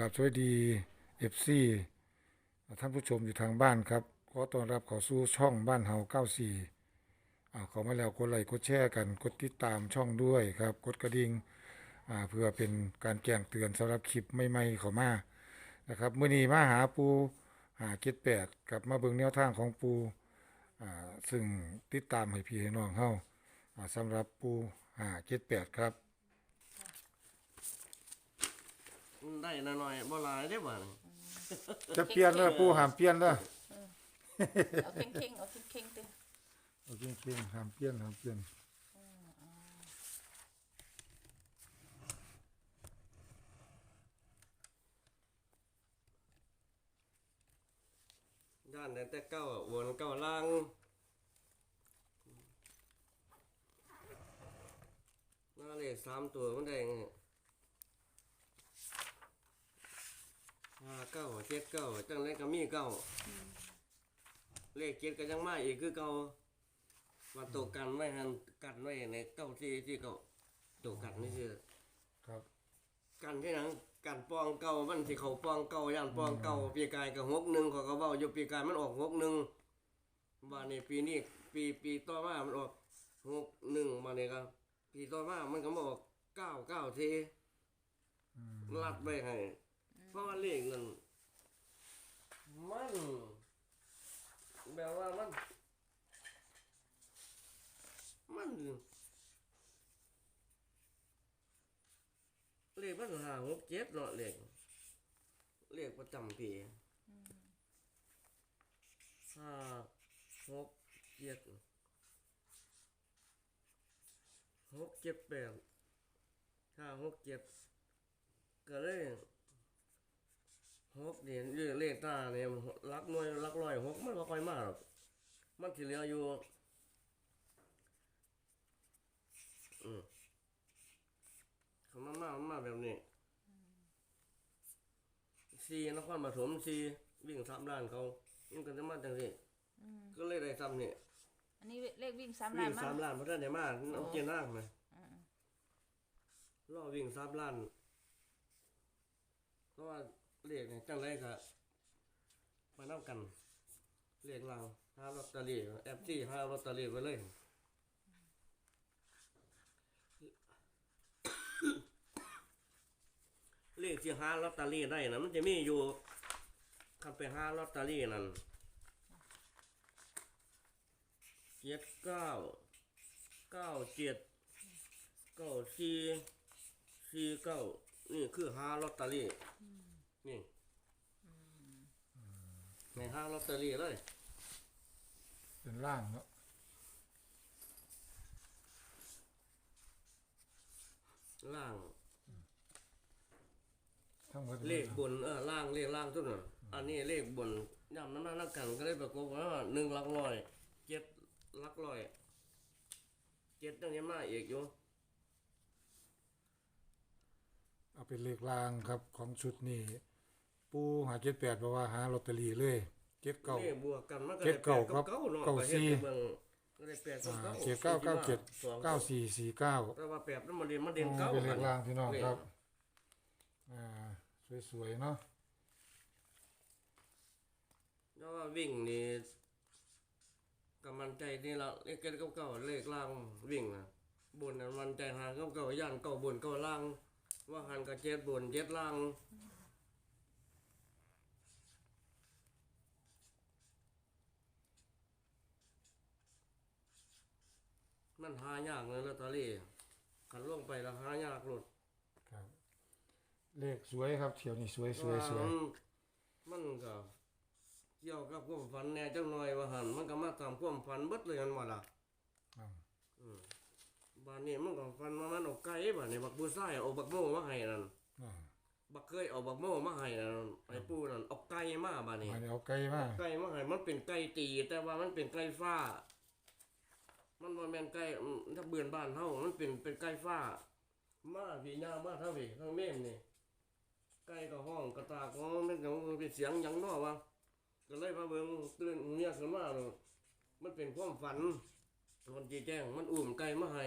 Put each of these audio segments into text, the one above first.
กับสวัสดีเอฟซีท่านผู้ชมอยู่ทางบ้านครับ ขอต้อนรับเข้าสู่ช่องบ้านเฮา94อ่าเข้ามาแล้วกดไลค์กดแชร์กันกดติดตามช่องด้วยครับ กดกระดิ่งอ่าเพื่อเป็นการแจ้งเตือนสำหรับคลิปใหม่ๆเข้ามานะครับมื้อนี้มาหาปูหาเจ็ดแปดกับมาเบิ่งแนวทางของปูอ่าซึ่งติดตามให้พี่ให้น้องเฮาอ่าสำหรับปูหาเจ็ดแปดครับ ได้หน่อยๆบ่หลายได้อบ่นี่จะเปลี่ยนแล้วปูห้ามเปลี่ยนแล้วเอาเข่งเข่งๆเอาเข่งเข่งๆติโอเคเพียงห้ามเปลี่ยนห้ามเปลี่ยนย่านแต่แต่เก้าวนเก้าล่างหน้าเลขสามตัวมันได้ไงห้า เก้าเจ็ดเก้าจังไรก็มีเก้าเลขเจ็ดก็ยังมาอีกคือเก้ามาตัวกันไว้หันกันไว้ในเก้าที่ที่เก้าตัวกันนี่คือครับ กันที่หนังกันปองเก่ามันสิเขาปองเก่าย่านปองเก่าปีกายก็หกหนึ่งเขาก็เว้าอยู่ปีกายมันออกหกหนึ่งบานี้ปีนี้ปีปีต่อมามันออกหกหนึ่งมาเนี่ยก็ปีต่อมามันก็มาออกเก้าเก้าทีลัดไปให้เพราะว่าเลขนั้น มันแบบว่ามัน มันเลขมันหาหกเจ็ดเนาะเลขเลขประจำปีห้าหกเจ็ดหกเจ็ดแปดห้าหกเจ็ดก็เลย หกเนี่ยเลขเลขตาเนี่ยรักหน่วยรักร้อยหกมันก็ค่อยมากหรอกมันที่เหลืออยู่ อืมเขามามามาแบบนี้ซีนครปฐมซีวิ่งสามล้านเขามันก็จะมาจังสิก็เลยได้ซ้ำนี่อันนี้เลขวิ่งสามล้าวิ่นงมาสามล้านเพราะท่านได้มาเอาเกียร์หน้าไหมรอวิ่งสามล้านเพราะว่า เรียกเนี่ยจังไรก็มานับกันเรียกเราห้าลอตเตอรี่แอปที่ห้าลอตเตอรี่ไปเลยเลขที่ห้าลอตเตอรี่ได้นะมันจะมีอยู่คันไปห้าลอตเตอรี่นั่นเจ็ดเก้าเก้าเจ็ดเก้าสี่สี่เก้านี่คือห้าลอตเตอรี่ นี่ในห้าลอตเตอรี่เลยเป็นล่างเนาะล่าง ทั้งหมดเลขบนเออล่างเลขล่างทุกน่ะอันนี้เลขบนย่ำน้ำหน้านักกันก็เลยประกบว่าหนึ่งหลักร้อยเจ็ดหลักร้อยเจ็ดตั้งยังมาอีกอยู่เอาเป็นเลขล่างครับของชุดนี้ ปูหาเจ็ดแปดบอกว่าหาลอตเตอรี่เลยเจ็ดเก้าเลขบวกกันมันก็เจ็ได้ดเก้าครับแปดเนาะเก้าไปเฮ็ดสี่ให้เบิ่งก็ได้แปดอ่าเก้าเจ็ดเก้าเก้าเจ็ดสองเก้าสี่สี่เก้าแต่ว่าแปดนั้นมันเด่นมันเด่นอ๋อเก้าเป็นเลขล่างพี่น้องเลขครับอ่าสวยๆเนาะแล้วว่าวิ่งนี่กำมันใจนี่ละเลขเก้าเก้าเลขล่างวิ่งนะบนน่ะมันใจหาเก้าเก้าย่านเก้าบนเก้าล่าง ว่าหันกับเจ็ดบนเจ็ดล่าง มันหายากเลยลอตเตอรี่ขันล่วงไปแล้วหายากหลุดครับ เลขสวยครับเที่ยวนี้สวยสวยสวย มันมันก็เกี่ยวกับความฝันแหน่จังหน่อยว่าหันมันก็มาตามความฝันเบิดเลยกันว่าล่ะอ่าอืมบ้านนี้มันก็ฝันว่ามันเอาไก่บ้านนี้บักบูซ่ายเอาบักโม่มาให้นั่นอ่าบักเคยเอาบักโม่มาให้นั่นไอ้ปู่นั่นเอาไก่มาบ้านนี้อันนี้เอาไกลมาไก่มาให้มันเป็นไก่ตี แต่ว่ามันเป็นไก่ฟ้า มันบ่แม่นไก่ถ้าเบือนบ้านเฮามันเป็นเป็นไก่ฟ้า มาพี่ย่ามาเท่าพี่ทั้งแม่นนี่ไก่ก็ห้องกระตากของมันก็เป็นเสียงหยังเนาะวะก็เลยมาเบิ่งตื่นเมียขึ้นมาเนาะมันเป็นความฝันมันจีแจ้งมันอุ่มไก่มาให้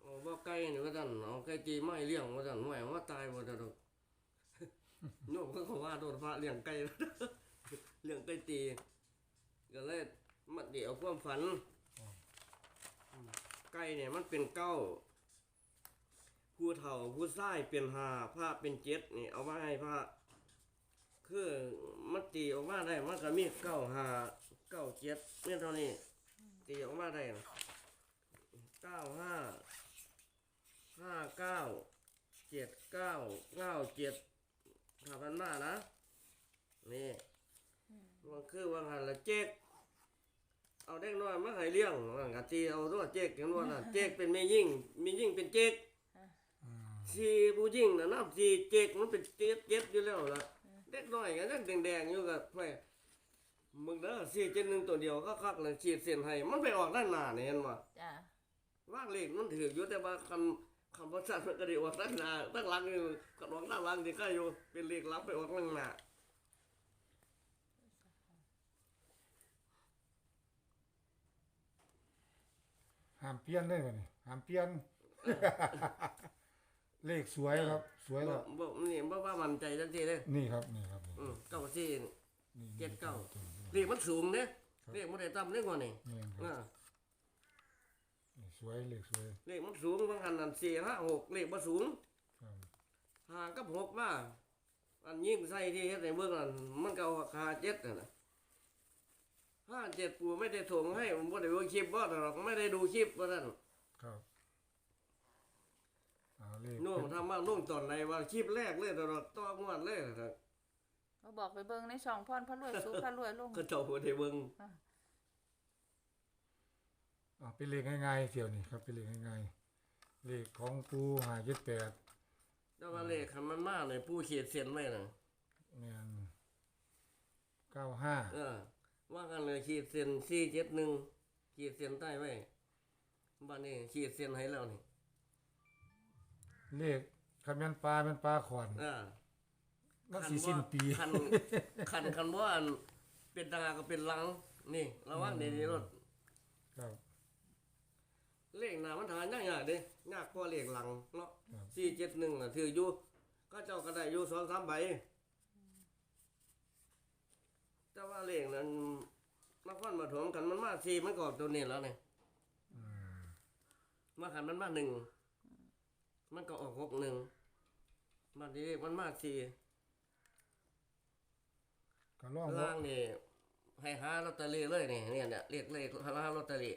เอาว่าไก่นี่ว่าซั่นเอาไก่จีไมาให้เลี้ยงว่าซั่นหน่ว่าตายบ่ได้ดอกโยมก็ขาว่าโดนพระเลี้ยงไก่เลี้ยงไก่ตีก็เลย ดี๋ยวความฝันไก่เนี่ยมันเป็นเก้าผู้เฒ่าผู้ชายเป็นหาพระเป็นเจ็ดนี่เอามาให้พระคือมันตีออกมาได้มันก็มีเก้าหาเก้าเจ็ดเนี่ยเท่านี้ตีออกมาได้นะเก้าห้าห้าเก้าเจ็ดเก้าเก้าเจ็ดถ้ามันมานะนี่มันคือว่าหันละเจ๊ก เอาเด็กน้อยมาให้เลี้ยงมันกะตีเอาตัวเจ๊กกันว่าน่ะเจ๊กเป็นแม่ยิ่งแม่ยิ่งเป็นเจ๊กอืมสีผู้ยิ่งนะนับสีเจ๊กมันเป็นเจ็ดเจ็ดอยู่แล้วล่ะเด็กน้อยกันยังแดงๆอยู่กับแม่มึงเด้อสี่เจ็ดหนึ่งตัวเดียวก็คักเลยฉีดเส้นให้มันไปออกด้านหน้าเนี่ยเห็นบ่จ้าว่างเลขมันถืออยู่แต่ว่าคำคำภาษามันก็ได้ออกด้านหน้าด้านหลังนี่ก็ออกด้านหลังที่ก็อยู่เป็นเลขลับไปออกด้านหน้า ห้ามเปลี่ยนได้บ่นี่ห้ามเปลี่ยน เลขสวยครับ สวยบ่แล้วบ่นี่บ่ว่ามั่นใจทันทีเลยนี่ครับนี่ครับนี่อืมเก้าสี่นี่ นี่เจ็ดเก้าตัวนี้เลขมันสูงเด้เลขมันได้ต่ำเด้กว่านี่นี่ครับอ่านี่สวยเลขสวยเลขมันสูงบางอันนั่นสี่ห้าหกเลขบ่สูงครับห้ากับหกมาอันยิ่งใส่ที่เฮ็ดในเบื้องนั้นมันก็เอาคาเจ็ดนั่นน่ะ ห้าเจ็ดปู่ไม่ได้ส่งให้ ผมบ่ได้ดูคลิปบ่หรอกไม่ได้ดูคลิปว่านั่นครับเอาเลขโน่นทำมาโน่นตอนไหนว่าคลิปแรกเลยตลอดต่องวดเลยนะเขาบอกไปเบิ่งในช่องพรพระรวยสู้พระรวยลงก็เจ้าบ่ได้เบิ่งอ่าเป็นเลขง่ายๆเที่ยวนี่ครับเป็นเลขง่ายๆเลขของปูหาเจ็ดแปดแต่ว่าเลขคันมันมาเลยผู้เขียนเส้นไว้น่ะแม่นเก้าห้าเออ ว่ากันเลยขีดเส้น471ขีดเส้นใต้ไว้บัดนี้ขีดเส้นให้แล้วนี่เลขคำยันปลาเป็นปลาขอนอ่ามันสีสิ้นปีคันคันคันว่าอันเป็นตาก็เป็นหลัง นี่ระวังดีๆรถครับเลขหน้ามันหายากๆเด้ยากกว่าเลขหลังเนาะครับสี่เจ็ดหนึ่งน่ะถืออยู่ก็เจ้าก็ได้อยู่สองสามใบ แต่ว่าเลขนั้นนครปฐมกันมันมาสี่มันก็ออกตัวนี้แล้วเนี่ยอืมมาขันมันมาหนึ่งมันก็ออกหกหนึ่งมาดีมันมาสี่ก็ลองล่างนี่ให้หาลอตเตอรี่เลยนี่เนี่ยเนี่ยเรียกเลขหาลอตเตอรี่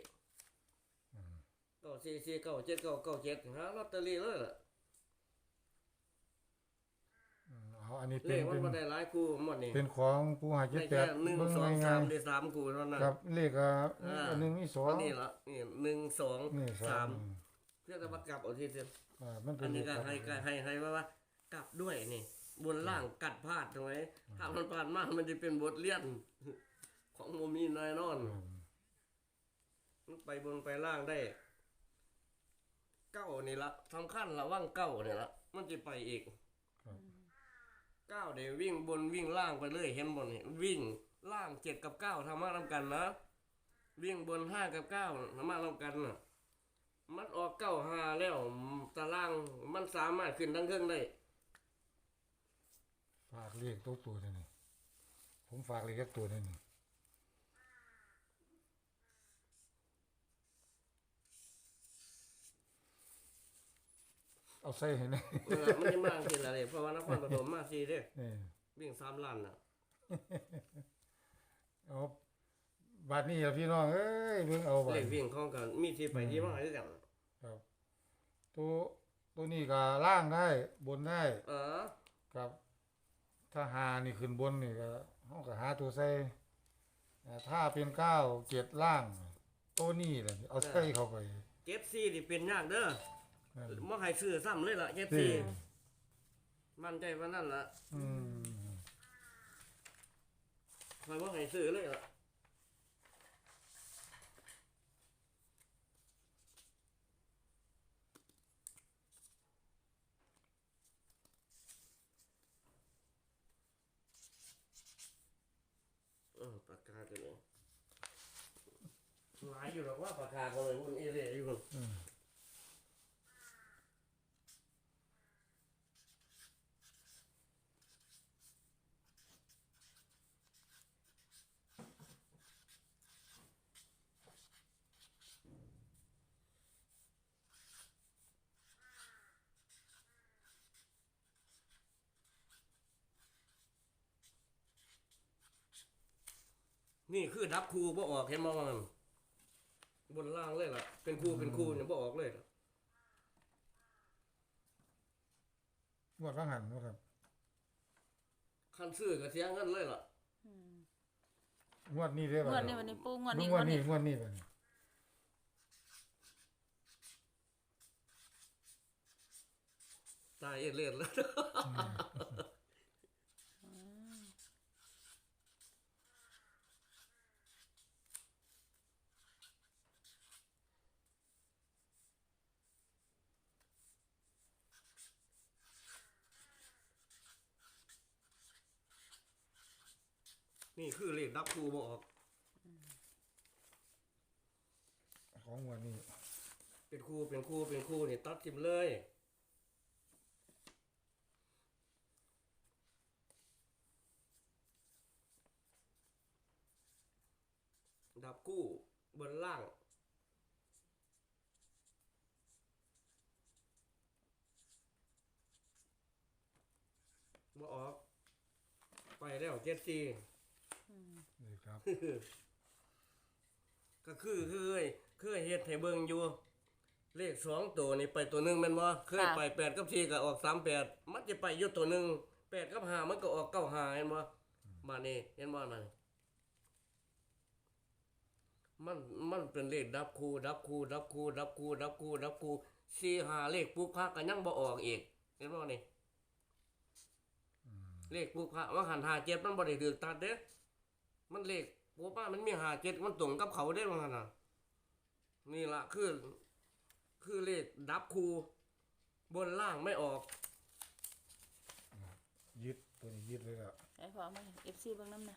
เก้าสี่สี่เก้าเจ็ดเก้าเก้าเจ็ดหาลอตเตอรี่เลยล่ะ อืมเอาอั นนี้เลเป็นขมัเป็นนมาได้หลายคู่หมดนี่เป็นของปูหาเจ็ดได้แปแค่ดหนึ่งเบิ่งสองง่าสายมได้สามคู่เท่านั้น ๆครับเลขอะอ่า อันหนึงนี่สอง อันนี้ละนี่หนึ่งสองนี่สาสามมเพื่อจะมากลับเอาที่เส้นอ่ามันเป็อันนนี้ก็เลขให้ก็ให้ให้ว่าว่ากลับด้วยนี่ บนล่างกัดพลาดตรงไหนถ้ามันพลาดมากมันจะเป็นบทเรียน ของโมมีแน่นอน อืมมันไปบนไปล่างได้ เก้านี่ละสำคัญระว่างเก้านี่ละมันจะไปอีกครับเก้าเดี๋ยววิ่งบนวิ่งล่างไปเลยเห็นบนนี่วิ่งล่างเจ็ดกับเก้าทำมาทำกันนะวิ่งบนห้ากับเก้าทำมาทำกันน่ะมันออกเก้าห้าแล้วตารางมันสามารถขึ้นทั้งเครื่องได้ฝากเลขตัวตัวนี่นี่ผมฝากเลขแค่ตัวนี่นี่เอาใส่ให้แน่เออมันจะมากทีละเลยเพราะว่าน ครปฐมมาซีเด้นี่วิ่งสามล้านน่ะเอาบัดนี้ล่ะพี่น้องเอ้ยเบิ่งเอาบัดเลขวิ่งของกันมีที่ไปที่มาด้วยกันครับ ตัวตัวนี้ก็ล่างได้บนได้เออครับ ถ้าหานี่ขึ้นบนนี่ก็เฮาก็หาตัวใส่อ่าถ้าเป็นเก้าเจ็ดล่าง ตัวนี้แหละเอาใส่เข้าไปเจ็ดซีที่เป็นยากเด้อนั่น บ่ให้ซื้อซ้ำเลยล่ะเจ็ดนี่ซีมั่ นใจว่านั่นล่ะอืมคอยบ่ให้ซื้อเลยล่ะเออปากกาตัวนี้หลายอยู่หรอกว่าปากกาเขาเลยมันเอเรอยู่คนอืม นี่คือดับครูบ่ออกเห็นบ่มันบนล่างเลยล่ะ เป็นครูเป็นครูเนี่ยบ่ออกเลยล่ะงวดว่างหันบ่ครับคันซื้อก็เสียเงินเลยล่ะงวดนี้เด้องวดนี้วันนี้ปูงวดนี้งงววดดนี้นี้งวดนี้บัดนี้ตายเอ็ดเลือดแล้ว นี่คือเลขดับครูบ่ออก ของงวดนี้เป็นครูเป็นครูเป็นครูนี่ตัดทิมเลย ดับกู้บนล่างบ่ออก ไปแล้วเจ็ดสี่ นี่ครับ ก็คือคือเคยเคยเฮ็ดให้เบิ่งอยู่ เลขสองตัวนี่ไปตัวหนึ่งแม่นบ่เคยไปแปดกับสี่ก็ออกสามแปดมันจะไปอยู่ตัวหนึ่งแปดกับห้ามันก็ออกเก้าห้าเห็นบ่มานี่เห็นบ่นั่นมันมันเป็นเลขดับคู่ดับคู่ดับคู่ดับคู่ดับคู่ดับคู่สี่ห้าเลขปุ๊กพักก็ยังบ่ออกอีกเห็นบ่นี่เลขปุ๊กพักว่าหันหาเจ็ดมันบ่ได้ถือตัดเด้ มันเลขปัวป้ามันมีหาเจ็ดมันตรงกับเขาได้บ้างนะนี่ละคือ คือเลขดับคูบนล่างไม่ออก ยึดตัวนี้ยึดเลยล่ะไอ้พอมาเอฟซีเบิ่งน้ำนะ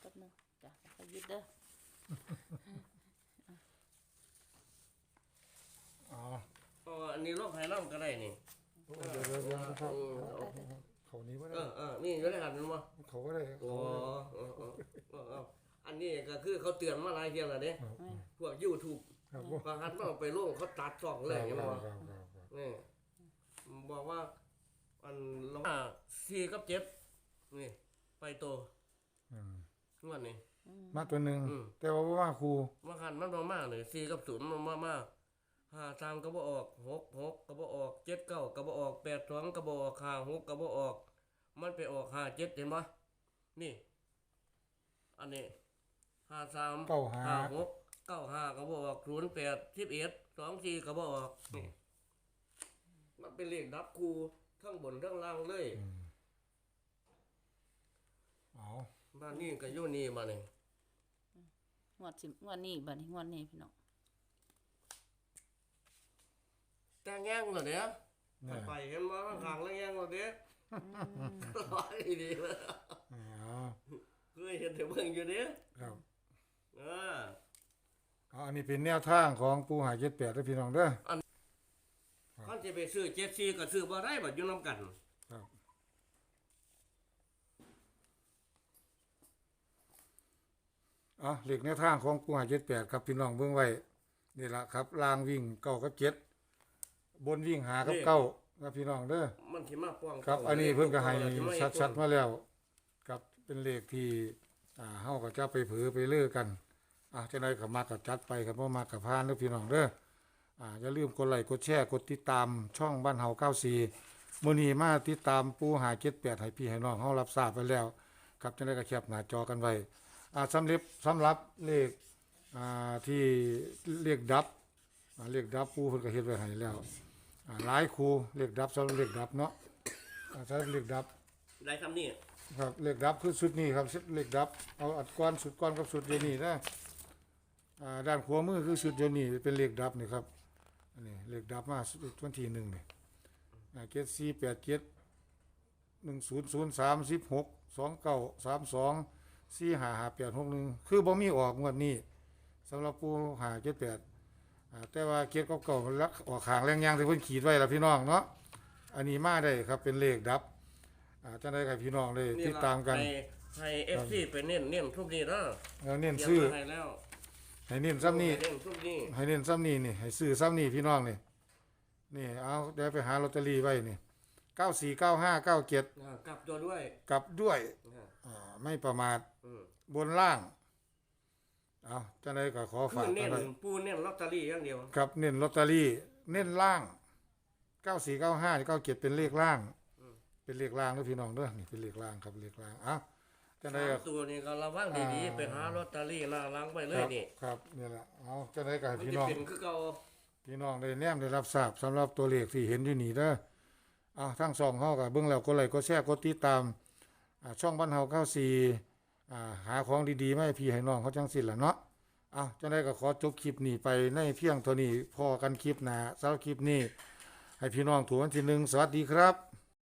แป๊บหนึงจ้ะไปยึดเด้ออ๋ออ๋ออันนี้โรคไห้น้ำก็ได้นี่ เดี๋ยวเดี๋ยวเดี๋ยวครับ เออเอาเขานี้บ่เอได้อเออนี่ก็ได้หันมันมาเขาก็ได้โอ้เออเออเออเอออันนี้ก็คือเขาเตือนมาหลายเที่ยแล้วเด้ครับพวกยูทูบครับพอหันมาเอาไปลงเขาตัดสองเลยคใช่ไหมรับวะครับครับครับนี่บอกว่าอันลงอ่าสี่กับเจ็ดนี่ ไปโตอืมงวดนี้ มาตัวหนึ่งอืม แต่ว่าบ่ว่าครูมาขันมันมามากเลยสี่กับศูนย์มันมามาก ห้าสามก็บ่ออกหกหกก็บ่ออกเจ็ดเก้าก็บ่ออกแปดสองก็บ่ออกห้าหกก็บ่ออก มันไปออกห้าเจ็ดเห็นปะนี่ อันนี้ห้าสามเก้าหาห้า หกเก้าห้าก็บ่ออกศูนย์แปดสิบเอ็ดสองสี่ก็บ่ออกนี่มันเป็นเลขดับคูทั้งบนทั้งล่างเลยอืมเอาบ้านนี้ก็อยู่นี่มาเนี่ย งวดสิงวดนี้บัดนี้งวดนี้พี่น้อง แต่งแง่งเหรอเนี้ยเนี่ยไปเห็นว่าข้างแล้วแง่งเหรอเนี้ยร้อยดีเลยอ๋อเคยเห็นแต่เบิ่งอยู่เนี้ยครับเออเอาอันนี้เป็นแนวทางของปูหาเจ็ดแปดด้วยพี่น้องเด้อเขาจะไปซื้อเจ็ดซีก็ซื้อบ่ได้บัดอยู่น้ำกันครับเอะเหล็กแนวทางของปูหาเจ็ดแปดครับพี่น้องเบิ่งไว้นี่ละครับล่างวิ่งเก้ากับเจ็ด บนวิ่งหากับเก้าครับพี่น้องเด้อมันสิมาป้องครับเก่าอันนี้เพิ่นก็ให้สิมาเฮ็ดชัดๆมาแล้วครับเป็นเลขที่อ่าเฮาก็จะไปเผือไปเลือกันอะจังไดก็มาก็จัดไปครับบ่มาก็พานเด้อพี่น้องเด้ออ่าอย่าลืมกดไลค์กดแชร์กดติดตามช่องบ้านเฮา94มื้อนี้มาติดตามปูหา78ให้พี่ให้น้องเฮารับทราบไปแล้ว ครับจังไดก็แคปหน้าจอกันไว้อ่าสำหรับสำหรับเลขอ่าที่เลขดับอ่าเลขดับปูเพิ่นก็เฮ็ดไว้ให้แล้วอ่า หลายครูเลขดับสำหรับเลขดับเนาะอ่าใช้เหล็กดับได้ทำนี่ครับเหล็กดับคือสุดนี้ครับเหล็กดับเอาอัดก้อนสุดก้อนกับสุดเดียวนี้นะอ่าด้านขวามือคือสุดเดียวนี้เป็นเหล็กดับนี่ครับอันนี้เหล็กดับมาสุดวันที่หนึ่งนี่อ่าเจ็ดสี่แปดเจ็ดหนึ่งศูนย์ศูนย์สามสิบหกสองเก้าสามสองสี่ห้าห้าแปดหกหนึ่งคือบ่มีออกงวดนี้สำหรับผู้หาเจ็ดแปด อ่าแต่ว่าเกียรเก่าๆมันลักออกขางแรงยางที่เพิ่นขีดไว้แล้วพี่น้องเนาะอันนี้มาได้ครับเป็นเลขดับอ่าจะได้กับพี่น้องเลยนี่ติดล่ะตามกันให้ให้เอฟซีไปเน้นเน้นทุกนี้นะแล้วเน้นเตรียมซื้อมาให้แล้วให้เน้นซ้ำนี่เน้นทุกนี้ให้เน้นซ้ำนี่นี่ให้ซื้อซ้ำนี่พี่น้องนี่นี่เอาเดี๋ยวไปหาลอตเตอรี่ไว้นี่เก้าสี่เก้าห้าเก้าเจ็ดอ่ากลับตัวด้วยกลับด้วยอ่าอ่าไม่ประมาทอืม บนล่าง เอาจังไดก็ขอคืฝาอกเน้กันนไว้ปูเน้นลอตเตอรี่อย่างเดียวครับเน้นลอตเตอรี่ เน้นล่าง9495 97เป็นเลขล่าง เป็นเลขล่างเด้อพี่น้องเด้อนี่เป็นเลขล่างครับเลขล่างเอ้าจังไดก็สามตัวนี่ก็ระวังดีๆ ไปหาลอตเตอรี่หน้าหล้างไปเลคยรับนี่ครับนี่แหละเอาจังไดก็ให้มันพี่จะน้อง เป็นคือเก่าพี่น้องได้แนมได้รับทราบสำหรับตัวเลขที่เห็นอยู่นี่เด้ออ่าทั้งสองเฮาก็เบิ่งแล้วกดไลค์กดแชร์กดติดตามอ่าช่องบ้านเฮา94อ่า หาของดีๆมาให้พี่ให้น้องเขาจังสิล่ะเนาะอ้าวจังไดก็ขอจบคลิปนี้ไปในเพียงเท่านี้พอกันคลิปหน้าสำหรับคลิปนี้ ให้พี่น้องถูกวันที่หนึ่งสวัสดีครับ